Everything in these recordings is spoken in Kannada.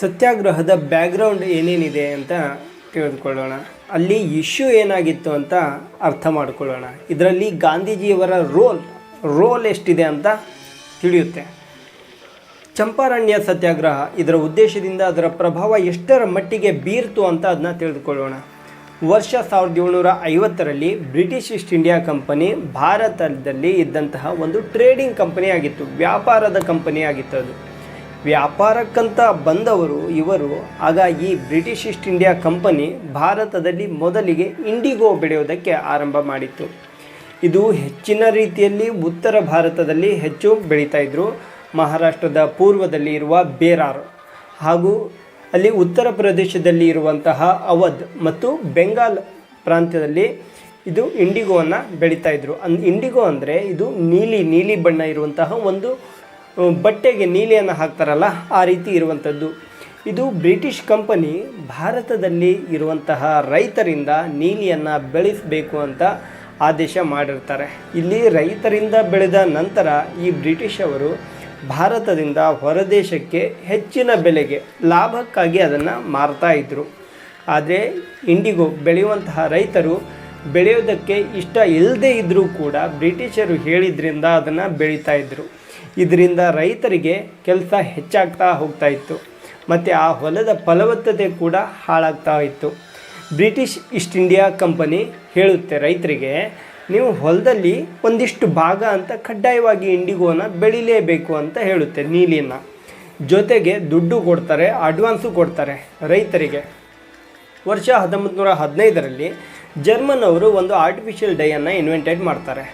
ಸತ್ಯಾಗ್ರಹದ ಬ್ಯಾಕ್ಗ್ರೌಂಡ್ ಏನೇನಿದೆ ಅಂತ ತಿಳಿದುಕೊಳ್ಳೋಣ. ಅಲ್ಲಿ ಇಶ್ಯೂ ಏನಾಗಿತ್ತು ಅಂತ ಅರ್ಥ ಮಾಡಿಕೊಳ್ಳೋಣ. ಇದರಲ್ಲಿ ಗಾಂಧೀಜಿಯವರ ರೋಲ್ ರೋಲ್ ಎಷ್ಟಿದೆ ಅಂತ ತಿಳಿಯುತ್ತೆ. ಚಂಪಾರಣ್ಯ ಸತ್ಯಾಗ್ರಹ, ಇದರ ಉದ್ದೇಶದಿಂದ ಅದರ ಪ್ರಭಾವ ಎಷ್ಟರ ಮಟ್ಟಿಗೆ ಬೀರ್ತು ಅಂತ ಅದನ್ನ ತಿಳಿದುಕೊಳ್ಳೋಣ. ವರ್ಷ ಸಾವಿರದ ಏಳ್ನೂರ ಐವತ್ತರಲ್ಲಿ ಬ್ರಿಟಿಷ್ ಈಸ್ಟ್ ಇಂಡಿಯಾ ಕಂಪನಿ ಭಾರತದಲ್ಲಿ ಇದ್ದಂತಹ ಒಂದು ಟ್ರೇಡಿಂಗ್ ಕಂಪನಿ ಆಗಿತ್ತು, ವ್ಯಾಪಾರದ ಕಂಪನಿ ಆಗಿತ್ತು ಅದು. ವ್ಯಾಪಾರಕ್ಕಂತ ಬಂದವರು ಇವರು, ಆಗ ಈ ಬ್ರಿಟಿಷ್ ಈಸ್ಟ್ ಇಂಡಿಯಾ ಕಂಪನಿ ಭಾರತದಲ್ಲಿ ಮೊದಲಿಗೆ ಇಂಡಿಗೋ ಬೆಳೆಯೋದಕ್ಕೆ ಆರಂಭ ಮಾಡಿತ್ತು. ಇದು ಹೆಚ್ಚಿನ ರೀತಿಯಲ್ಲಿ ಉತ್ತರ ಭಾರತದಲ್ಲಿ ಹೆಚ್ಚು ಬೆಳೀತಾ ಇದ್ದರು ಮಹಾರಾಷ್ಟ್ರದ ಪೂರ್ವದಲ್ಲಿ ಇರುವ ಬೇರಾರ್ ಹಾಗೂ ಅಲ್ಲಿ ಉತ್ತರ ಪ್ರದೇಶದಲ್ಲಿ ಇರುವಂತಹ ಅವಧ್ ಮತ್ತು ಬೆಂಗಾಲ್ ಪ್ರಾಂತ್ಯದಲ್ಲಿ ಇದು ಇಂಡಿಗೋವನ್ನು ಬೆಳೀತಾ ಇದ್ರು. ಅನ್, ಇಂಡಿಗೋ ಅಂದರೆ ಇದು ನೀಲಿ ನೀಲಿ ಬಣ್ಣ ಇರುವಂತಹ ಒಂದು ಬಟ್ಟೆಗೆ ನೀಲಿಯನ್ನು ಹಾಕ್ತಾರಲ್ಲ, ಆ ರೀತಿ ಇರುವಂಥದ್ದು. ಇದು ಬ್ರಿಟಿಷ್ ಕಂಪನಿ ಭಾರತದಲ್ಲಿ ಇರುವಂತಹ ರೈತರಿಂದ ನೀಲಿಯನ್ನು ಬೆಳೆಸಬೇಕು ಅಂತ ಆದೇಶ ಮಾಡಿರ್ತಾರೆ. ಇಲ್ಲಿ ರೈತರಿಂದ ಬೆಳೆದ ನಂತರ ಈ ಬ್ರಿಟಿಷ್ ಅವರು ಭಾರತದಿಂದ ಹೊರದೇಶಕ್ಕೆ ಹೆಚ್ಚಿನ ಬೆಲೆಗೆ ಲಾಭಕ್ಕಾಗಿ ಅದನ್ನು ಮಾರ್ತಾ ಇದ್ದರು ಆದರೆ ಇಂಡಿಗೋ ಬೆಳೆಯುವಂತಹ ರೈತರು ಬೆಳೆಯೋದಕ್ಕೆ ಇಷ್ಟ ಇಲ್ಲದೇ ಇದ್ದರೂ ಕೂಡ ಬ್ರಿಟಿಷರು ಹೇಳಿದ್ರಿಂದ ಅದನ್ನು ಬೆಳೀತಾ ಇದ್ದರು ಇದರಿಂದ ರೈತರಿಗೆ ಕೆಲಸ ಹೆಚ್ಚಾಗ್ತಾ ಹೋಗ್ತಾ ಇತ್ತು. ಮತ್ತು ಆ ಹೊಲದ ಫಲವತ್ತತೆ ಕೂಡ ಹಾಳಾಗ್ತಾ ಇತ್ತು. ಬ್ರಿಟಿಷ್ ಈಸ್ಟ್ ಇಂಡಿಯಾ ಕಂಪನಿ ಹೇಳುತ್ತೆ ರೈತರಿಗೆ, ನೀವು ಹೊಲದಲ್ಲಿ ಒಂದಿಷ್ಟು ಭಾಗ ಅಂತ ಕಡ್ಡಾಯವಾಗಿ ಇಂಡಿಗೋನ ಬೆಳಿಲೇಬೇಕು ಅಂತ ಹೇಳುತ್ತೆ ನೀಲಿನ. ಜೊತೆಗೆ ದುಡ್ಡು ಕೊಡ್ತಾರೆ, ಅಡ್ವಾನ್ಸು ಕೊಡ್ತಾರೆ ರೈತರಿಗೆ. ವರ್ಷ ಹತ್ತೊಂಬತ್ತು ನೂರ ಹದಿನೈದರಲ್ಲಿ ಜರ್ಮನ್ ಅವರು ಒಂದು ಆರ್ಟಿಫಿಷಿಯಲ್ ಡೈಯನ್ನು ಇನ್ವೆಂಟೆಡ್ ಮಾಡ್ತಾರೆ.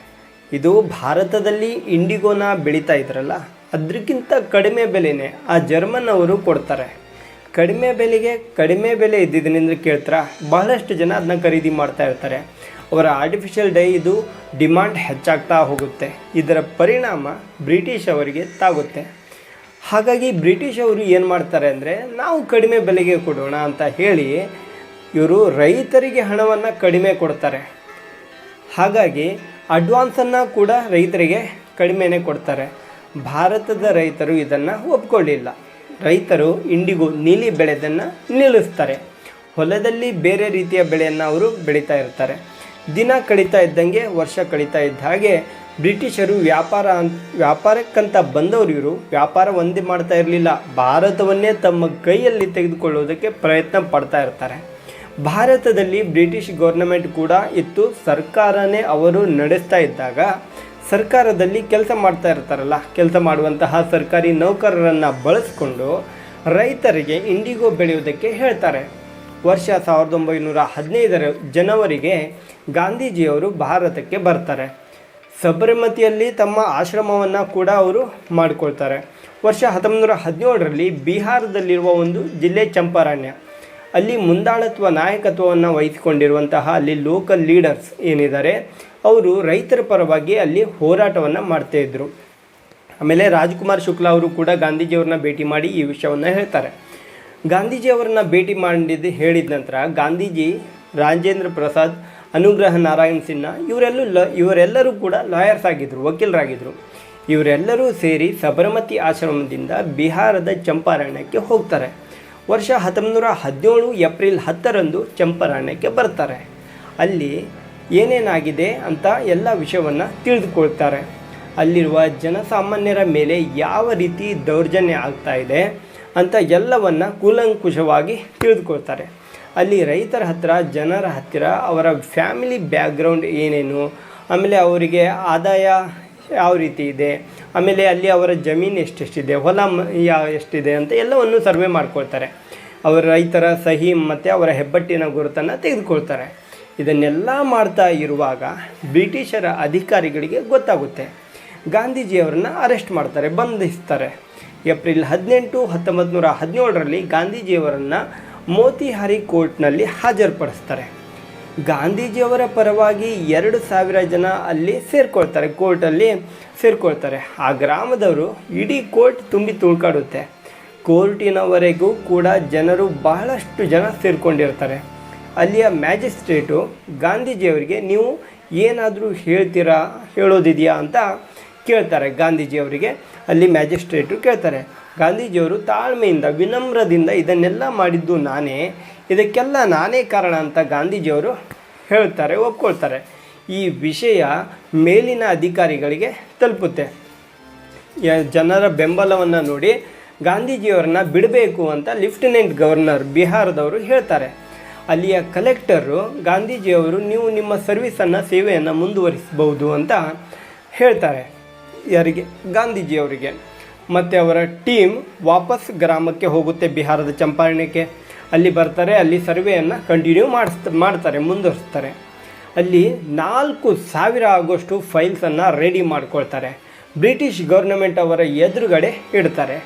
ಇದು ಭಾರತದಲ್ಲಿ ಇಂಡಿಗೋನ ಬೆಳೀತಾ ಇದ್ರಲ್ಲ ಅದಕ್ಕಿಂತ ಕಡಿಮೆ ಬೆಲೆನೇ ಆ ಜರ್ಮನ್ ಅವರು ಕೊಡ್ತಾರೆ. ಕಡಿಮೆ ಬೆಲೆಗೆ ಕಡಿಮೆ ಬೆಲೆ ಇದ್ದಿದ್ದರಿಂದ ಕೇಳ್ತಾರ? ಬಹಳಷ್ಟು ಜನ ಅದನ್ನ ಖರೀದಿ ಮಾಡ್ತಾ ಇರ್ತಾರೆ. ಅವರ ಆರ್ಟಿಫಿಷಿಯಲ್ ಡೈ ಇದು ಡಿಮಾಂಡ್ ಹೆಚ್ಚಾಗ್ತಾ ಹೋಗುತ್ತೆ. ಇದರ ಪರಿಣಾಮ ಬ್ರಿಟಿಷ್ ಅವರಿಗೆ ತಾಗುತ್ತೆ. ಹಾಗಾಗಿ ಬ್ರಿಟಿಷ್ ಅವರು ಏನು ಮಾಡ್ತಾರೆ ಅಂದರೆ, ನಾವು ಕಡಿಮೆ ಬೆಲೆಗೆ ಕೊಡೋಣ ಅಂತ ಹೇಳಿ ಇವರು ರೈತರಿಗೆ ಹಣವನ್ನು ಕಡಿಮೆ ಕೊಡ್ತಾರೆ. ಹಾಗಾಗಿ ಅಡ್ವಾನ್ಸನ್ನು ಕೂಡ ರೈತರಿಗೆ ಕಡಿಮೆನೇ ಕೊಡ್ತಾರೆ. ಭಾರತದ ರೈತರು ಇದನ್ನು ಒಪ್ಕೊಳ್ಳಿಲ್ಲ. ರೈತರು ಇಂಡಿಗೂ ನೀಲಿ ಬೆಳೆದನ್ನು ನಿಲ್ಲಿಸ್ತಾರೆ. ಹೊಲದಲ್ಲಿ ಬೇರೆ ರೀತಿಯ ಬೆಳೆಯನ್ನು ಅವರು ಬೆಳೀತಾ ಇರ್ತಾರೆ. ದಿನ ಕಳೀತಾ ಇದ್ದಂಗೆ ವರ್ಷ ಕಳೀತಾ ಇದ್ದ ಹಾಗೆ ಬ್ರಿಟಿಷರು ವ್ಯಾಪಾರ ವ್ಯಾಪಾರಕ್ಕಂತ ಬಂದವರು ಇವರು ವ್ಯಾಪಾರ ಒಂದೇ ಮಾಡ್ತಾ ಇರಲಿಲ್ಲ. ಭಾರತವನ್ನೇ ತಮ್ಮ ಕೈಯಲ್ಲಿ ತೆಗೆದುಕೊಳ್ಳುವುದಕ್ಕೆ ಪ್ರಯತ್ನ ಪಡ್ತಾ ಇರ್ತಾರೆ. ಭಾರತದಲ್ಲಿ ಬ್ರಿಟಿಷ್ ಗೌರ್ನಮೆಂಟ್ ಕೂಡ ಇತ್ತು. ಸರ್ಕಾರನೇ ಅವರು ನಡೆಸ್ತಾ ಇದ್ದಾಗ ಸರ್ಕಾರದಲ್ಲಿ ಕೆಲಸ ಮಾಡ್ತಾ ಇರ್ತಾರಲ್ಲ, ಕೆಲಸ ಮಾಡುವಂತಹ ಸರ್ಕಾರಿ ನೌಕರರನ್ನು ಬಳಸಿಕೊಂಡು ರೈತರಿಗೆ ಇಂಡಿಗೋ ಬೆಳೆಯುವುದಕ್ಕೆ ಹೇಳ್ತಾರೆ. ವರ್ಷ ಸಾವಿರದ ಒಂಬೈನೂರ ಹದಿನೈದರ ಜನವರಿಗೆ ಗಾಂಧೀಜಿಯವರು ಭಾರತಕ್ಕೆ ಬರ್ತಾರೆ. ಸಬರಮತಿಯಲ್ಲಿ ತಮ್ಮ ಆಶ್ರಮವನ್ನು ಕೂಡ ಅವರು ಮಾಡಿಕೊಳ್ತಾರೆ. ವರ್ಷ ಹತ್ತೊಂಬತ್ತು ನೂರ ಹದಿನೇಳರಲ್ಲಿ ಬಿಹಾರದಲ್ಲಿರುವ ಒಂದು ಜಿಲ್ಲೆ ಚಂಪಾರಣ್ಯ. ಅಲ್ಲಿ ಮುಂದಾಳತ್ವ ನಾಯಕತ್ವವನ್ನು ವಹಿಸಿಕೊಂಡಿರುವಂತಹ ಅಲ್ಲಿ ಲೋಕಲ್ ಲೀಡರ್ಸ್ ಏನಿದ್ದಾರೆ, ಅವರು ರೈತರ ಪರವಾಗಿ ಅಲ್ಲಿ ಹೋರಾಟವನ್ನು ಮಾಡ್ತಾ ಆಮೇಲೆ ರಾಜ್ಕುಮಾರ್ ಶುಕ್ಲಾ ಅವರು ಕೂಡ ಗಾಂಧೀಜಿಯವ್ರನ್ನ ಭೇಟಿ ಮಾಡಿ ಈ ವಿಷಯವನ್ನು ಹೇಳ್ತಾರೆ. ಗಾಂಧೀಜಿಯವರನ್ನ ಭೇಟಿ ಮಾಡಿದ್ದು ಹೇಳಿದ ನಂತರ ಗಾಂಧೀಜಿ ರಾಜೇಂದ್ರ ಪ್ರಸಾದ್, ಅನುಗ್ರಹ ನಾರಾಯಣ್ ಸಿನ್ಹಾ ಇವರೆಲ್ಲೂ ಲ, ಇವರೆಲ್ಲರೂ ಕೂಡ ಲಾಯರ್ಸ್ ಆಗಿದ್ದರು ವಕೀಲರಾಗಿದ್ದರು ಇವರೆಲ್ಲರೂ ಸೇರಿ ಸಬರಮತಿ ಆಶ್ರಮದಿಂದ ಬಿಹಾರದ ಚಂಪಾರಣ್ಯಕ್ಕೆ ಹೋಗ್ತಾರೆ. ವರ್ಷ ಹತ್ತೊಂಬತ್ತು ಹದಿನೇಳು ಏಪ್ರಿಲ್ ಹತ್ತರಂದು ಚಂಪಾರಣ್ಯಕ್ಕೆ ಬರ್ತಾರೆ. ಅಲ್ಲಿ ಏನೇನಾಗಿದೆ ಅಂತ ಎಲ್ಲ ವಿಷಯವನ್ನು ತಿಳಿದುಕೊಳ್ತಾರೆ. ಅಲ್ಲಿರುವ ಜನಸಾಮಾನ್ಯರ ಮೇಲೆ ಯಾವ ರೀತಿ ದೌರ್ಜನ್ಯ ಆಗ್ತಾ ಇದೆ ಅಂತ ಎಲ್ಲವನ್ನು ಕೂಲಂಕುಷವಾಗಿ ತಿಳಿದುಕೊಳ್ತಾರೆ. ಅಲ್ಲಿ ರೈತರ ಹತ್ತಿರ ಜನರ ಹತ್ತಿರ, ಅವರ ಫ್ಯಾಮಿಲಿ ಬ್ಯಾಕ್ಗ್ರೌಂಡ್ ಏನೇನು, ಆಮೇಲೆ ಅವರಿಗೆ ಆದಾಯ ಯಾವ ರೀತಿ ಇದೆ? ಆಮೇಲೆ ಅಲ್ಲಿ ಅವರ ಜಮೀನು ಎಷ್ಟೆಷ್ಟಿದೆ? ಹೊಲ ಯಾ, ಎಷ್ಟಿದೆ ಅಂತ ಎಲ್ಲವನ್ನು ಸರ್ವೆ ಮಾಡ್ಕೊಳ್ತಾರೆ. ಅವರ ರೈತರ ಸಹಿ ಮತ್ತು ಅವರ ಹೆಬ್ಬಟ್ಟಿನ ಗುರುತನ್ನು ತೆಗೆದುಕೊಳ್ತಾರೆ. ಇದನ್ನೆಲ್ಲ ಮಾಡ್ತಾ ಇರುವಾಗ ಬ್ರಿಟಿಷರ ಅಧಿಕಾರಿಗಳಿಗೆ ಗೊತ್ತಾಗುತ್ತೆ. ಗಾಂಧೀಜಿಯವರನ್ನು ಅರೆಸ್ಟ್ ಮಾಡ್ತಾರೆ, ಬಂಧಿಸ್ತಾರೆ. ಏಪ್ರಿಲ್ ಹದಿನೆಂಟು, ಹತ್ತೊಂಬತ್ತು ನೂರ ಹದಿನೇಳರಲ್ಲಿ ಗಾಂಧೀಜಿಯವರನ್ನು ಮೋತಿಹಾರಿ ಕೋರ್ಟ್ನಲ್ಲಿ ಹಾಜರುಪಡಿಸ್ತಾರೆ. ಗಾಂಧೀಜಿಯವರ ಪರವಾಗಿ ಎರಡು ಸಾವಿರ ಜನ ಅಲ್ಲಿ ಸೇರ್ಕೊಳ್ತಾರೆ ಕೋರ್ಟಲ್ಲಿ ಸೇರ್ಕೊಳ್ತಾರೆ. ಆ ಗ್ರಾಮದವರು ಇಡೀ ಕೋರ್ಟ್ ತುಂಬಿ ತುಳ್ಕಾಡುತ್ತೆ. ಕೋರ್ಟಿನವರೆಗೂ ಕೂಡ ಜನರು ಬಹಳಷ್ಟು ಜನ ಸೇರಿಕೊಂಡಿರ್ತಾರೆ. ಅಲ್ಲಿಯ ಮ್ಯಾಜಿಸ್ಟ್ರೇಟು ಗಾಂಧೀಜಿಯವರಿಗೆ, ನೀವು ಏನಾದರೂ ಹೇಳ್ತೀರಾ, ಹೇಳೋದಿದೆಯಾ? ಅಂತ ಕೇಳ್ತಾರೆ ಗಾಂಧೀಜಿಯವರಿಗೆ. ಅಲ್ಲಿ ಮ್ಯಾಜಿಸ್ಟ್ರೇಟ್ರು ಕೇಳ್ತಾರೆ, ಗಾಂಧೀಜಿಯವರು ತಾಳ್ಮೆಯಿಂದ, ವಿನಮ್ರದಿಂದ ಇದನ್ನೆಲ್ಲ ಮಾಡಿದ್ದು ನಾನೇ, ಇದಕ್ಕೆಲ್ಲ ನಾನೇ ಕಾರಣ ಅಂತ ಗಾಂಧೀಜಿಯವರು ಹೇಳ್ತಾರೆ, ಒಪ್ಕೊಳ್ತಾರೆ. ಈ ವಿಷಯ ಮೇಲಿನ ಅಧಿಕಾರಿಗಳಿಗೆ ತಲುಪುತ್ತೆ. ಜನರ ಬೆಂಬಲವನ್ನು ನೋಡಿ ಗಾಂಧೀಜಿಯವ್ರನ್ನ ಬಿಡಬೇಕು ಅಂತ ಲೆಫ್ಟಿನೆಂಟ್ ಗವರ್ನರ್ ಬಿಹಾರದವರು ಹೇಳ್ತಾರೆ. ಅಲ್ಲಿಯ ಕಲೆಕ್ಟರು ಗಾಂಧೀಜಿಯವರು, ನೀವು ನಿಮ್ಮ ಸರ್ವಿಸನ್ನು, ಸೇವೆಯನ್ನು ಮುಂದುವರಿಸಬಹುದು ಅಂತ ಹೇಳ್ತಾರೆ. ಯಾರಿಗೆ? ಗಾಂಧೀಜಿಯವರಿಗೆ. ಮತ್ತು ಅವರ ಟೀಮ್ ವಾಪಸ್ ಗ್ರಾಮಕ್ಕೆ ಹೋಗುತ್ತೆ ಬಿಹಾರದ ಚಂಪಾರಣಕ್ಕೆ ಅಲ್ಲಿ ಬರ್ತಾರೆ, ಅಲ್ಲಿ ಸರ್ವೆಯನ್ನು ಕಂಟಿನ್ಯೂ ಮಾಡಿಸ್ತ, ಮಾಡ್ತಾರೆ, ಮುಂದುವರಿಸ್ತಾರೆ. ಅಲ್ಲಿ ನಾಲ್ಕು ಸಾವಿರ ಆಗೋಷ್ಟು ಫೈಲ್ಸನ್ನು ರೆಡಿ ಮಾಡ್ಕೊಳ್ತಾರೆ. ಬ್ರಿಟಿಷ್ ಗೌರ್ನಮೆಂಟ್ ಅವರ ಎದುರುಗಡೆ ಇಡ್ತಾರೆ.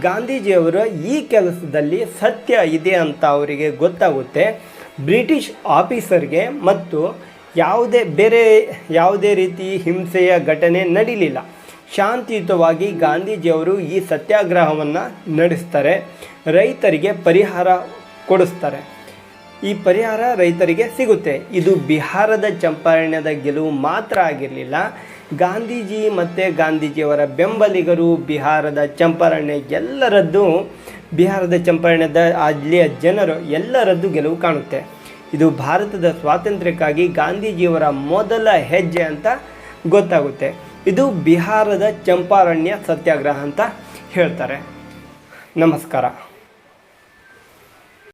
ಗಾಂಧೀಜಿಯವರ ಈ ಕೆಲಸದಲ್ಲಿ ಸತ್ಯ ಇದೆ ಅಂತ ಅವರಿಗೆ ಗೊತ್ತಾಗುತ್ತೆ. ಬ್ರಿಟಿಷ್ ಆಫೀಸರ್ಗೆ ಮತ್ತು ಯಾವುದೇ, ಬೇರೆ ಯಾವುದೇ ರೀತಿ ಹಿಂಸೆಯ ಘಟನೆ ನಡೀಲಿಲ್ಲ. ಶಾಂತಿಯುತವಾಗಿ ಗಾಂಧೀಜಿಯವರು ಈ ಸತ್ಯಾಗ್ರಹವನ್ನು ನಡೆಸ್ತಾರೆ, ರೈತರಿಗೆ ಪರಿಹಾರ ಕೊಡಿಸ್ತಾರೆ. ಈ ಪರಿಹಾರ ರೈತರಿಗೆ ಸಿಗುತ್ತೆ. ಇದು ಬಿಹಾರದ ಚಂಪಾರಣ್ಯದ ಗೆಲುವು ಮಾತ್ರ ಆಗಿರಲಿಲ್ಲ. ಗಾಂಧೀಜಿ ಮತ್ತು ಗಾಂಧೀಜಿಯವರ ಬೆಂಬಲಿಗರು ಬಿಹಾರದ ಚಂಪಾರಣ್ಯ ಎಲ್ಲರದ್ದು, ಬಿಹಾರದ ಚಂಪಾರಣ್ಯದ ಅಲ್ಲಿಯ ಜನರು ಎಲ್ಲರದ್ದು ಗೆಲುವು ಕಾಣುತ್ತೆ. ಇದು ಭಾರತದ ಸ್ವಾತಂತ್ರ್ಯಕ್ಕಾಗಿ ಗಾಂಧೀಜಿಯವರ ಮೊದಲ ಹೆಜ್ಜೆ ಅಂತ ಗೊತ್ತಾಗುತ್ತೆ. ಇದು ಬಿಹಾರದ ಚಂಪಾರಣ್ಯ ಸತ್ಯಾಗ್ರಹ ಅಂತ ಹೇಳ್ತಾರೆ. ನಮಸ್ಕಾರ.